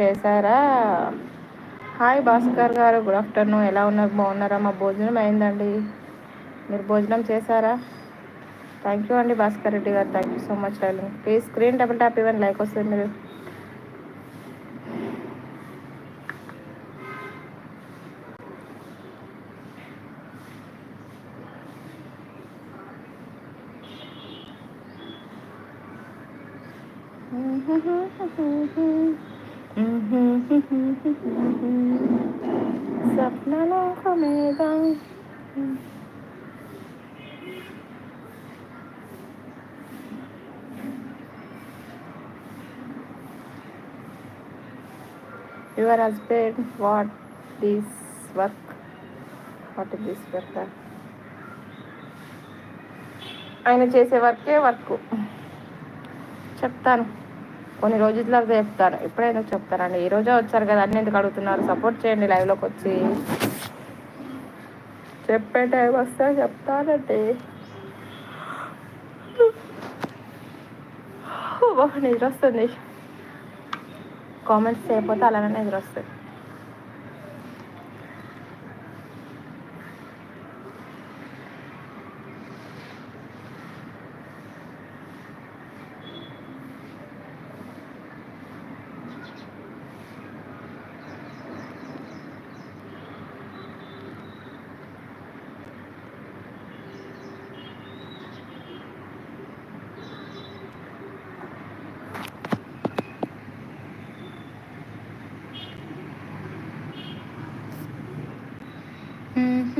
చేశారా? హాయ్ భాస్కర్ గారు good afternoon. ఎలా ఉన్నారు? బాగున్నారా? మా భోజనం అయిందండి. మీరు భోజనం చేశారా? థ్యాంక్ యూ అండి Bhaskar Reddy garu. Thank you so much darling. Please screen double tap ఇవ్వండి లైక్ వస్తుంది మీరు. స్వప్నలోకమేగా your husband what this work what this work ఆయన చేసే వర్కే వర్క్. చెప్తాను. కొన్ని రోజుల చెప్తారు ఎప్పుడైనా చెప్తారండి? ఈ రోజే వచ్చారు కదా అన్ని ఎందుకు అడుగుతున్నారు? సపోర్ట్ చేయండి లైవ్లోకి వచ్చి. చెప్పే టైం వస్తే చెప్తానండి. నిద్ర వస్తుంది. కామెంట్స్ చేయకపోతే అలానే నిద్ర వస్తుంది.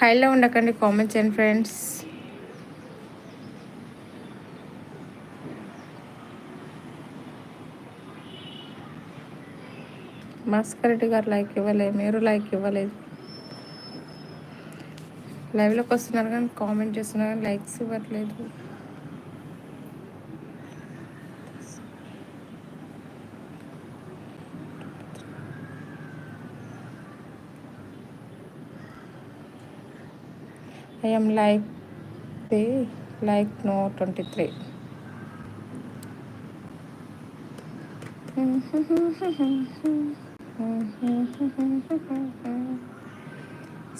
హైలో ఉండకండి comments and friends. Bhaskar Reddy garu like ఇవ్వలేదు మీరు లైక్ ఇవ్వలేదు. లైవ్లోకి వస్తున్నారు కానీ కామెంట్ చేస్తున్నారు కానీ లైక్స్ ఇవ్వట్లేదు. I am like the like no 23.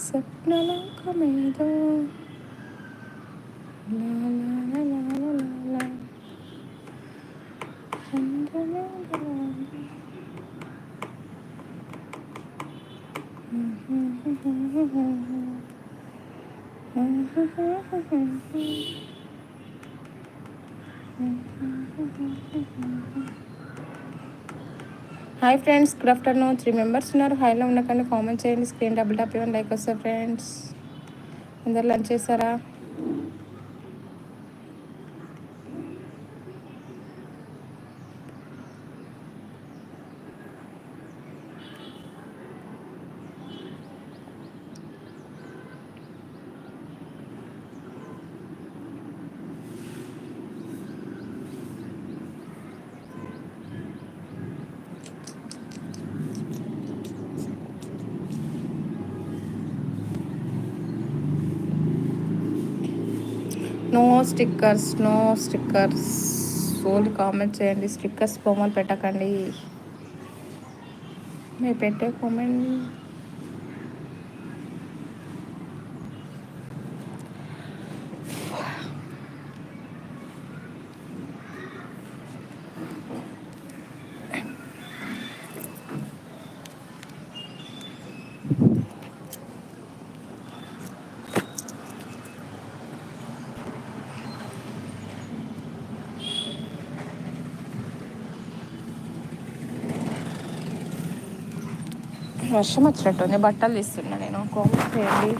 స్వప్నలోకమేదో law Hi friends good afternoon. Three members ఉన్నారు. హైలో ఉండకండి కామెంట్ చేయండి. స్క్రీన్ డబుల్ టాప్ ఇవ్వండి. లైక్ వస్తారు ఫ్రెండ్స్. అందరు లంచ్ చేస్తారా no stickers no stickers only comment చేయండి. స్టిక్కర్స్ బొమ్మలు పెట్టకండి. మీరు పెట్టే కామెంట్ వర్షం వచ్చినట్టుంది బట్టలు తీస్తున్నా నేను. కామెంట్ చేయండి